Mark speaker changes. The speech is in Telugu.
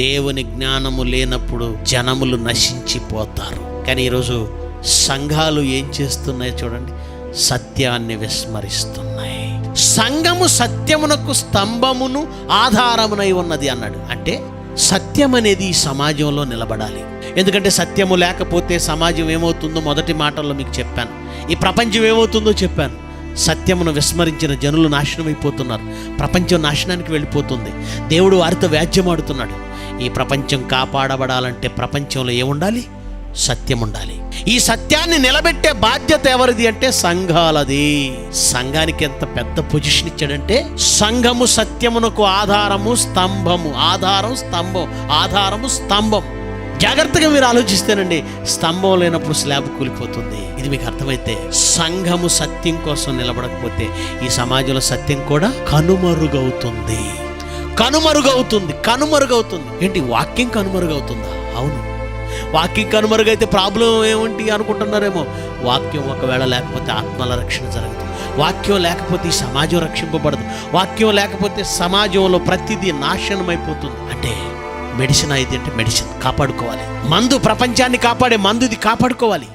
Speaker 1: దేవుని జ్ఞానము లేనప్పుడు జనములు నశించిపోతారు. కానీ ఈరోజు సంఘాలు ఏం చేస్తున్నాయి చూడండి. సత్యాన్ని విస్మరిస్తున్నాయి. సంఘము సత్యమునకు స్తంభమును ఆధారమునై ఉన్నది అన్నాడు. అంటే సత్యం అనేది ఈ సమాజంలో నిలబడాలి. ఎందుకంటే సత్యము లేకపోతే సమాజం ఏమవుతుందో మొదటి మాటల్లో మీకు చెప్పాను. ఈ ప్రపంచం ఏమవుతుందో చెప్పాను. సత్యమును విస్మరించిన జనులు నాశనమైపోతున్నారు. ప్రపంచం నాశనానికి వెళ్ళిపోతుంది. దేవుడు వారితో వ్యాజ్యమాడుతున్నాడు. ఈ ప్రపంచం కాపాడబడాలంటే ప్రపంచంలో ఏముండాలి? సత్యం ఉండాలి ఈ సత్యాన్ని నిలబెట్టే బాధ్యత ఎవరిది అంటే సంఘాలది. సంఘానికి ఎంత పెద్ద పొజిషన్ ఇచ్చాడంటే సంఘము సత్యమునకు ఆధారము స్తంభము. ఆధారం స్తంభం. ఆధారము స్తంభం. జాగ్రత్తగా మీరు ఆలోచిస్తేనండి స్తంభం లేనప్పుడు స్లాబ్ కూలిపోతుంది. ఇది మీకు అర్థమైతే సంఘము సత్యం కోసం నిలబడకపోతే ఈ సమాజంలో సత్యం కూడా కనుమరుగవుతుంది. కనుమరుగవుతుంది కనుమరుగవుతుంది. ఏంటి వాక్యం కనుమరుగవుతుందా? అవును. వాక్యం కనుమరుగైతే ప్రాబ్లం ఏమిటి అనుకుంటున్నారేమో? వాక్యం ఒకవేళ లేకపోతే ఆత్మల రక్షణ జరగదు. వాక్యం లేకపోతే ఈ సమాజం రక్షింపబడదు. వాక్యం లేకపోతే సమాజంలో ప్రతిదీ నాశనం అయిపోతుంది అంటే మెడిసిన్ అయితే అంటే మెడిసిన్ కాపాడుకోవాలి. మందు ప్రపంచాన్ని కాపాడే మందుది కాపాడుకోవాలి.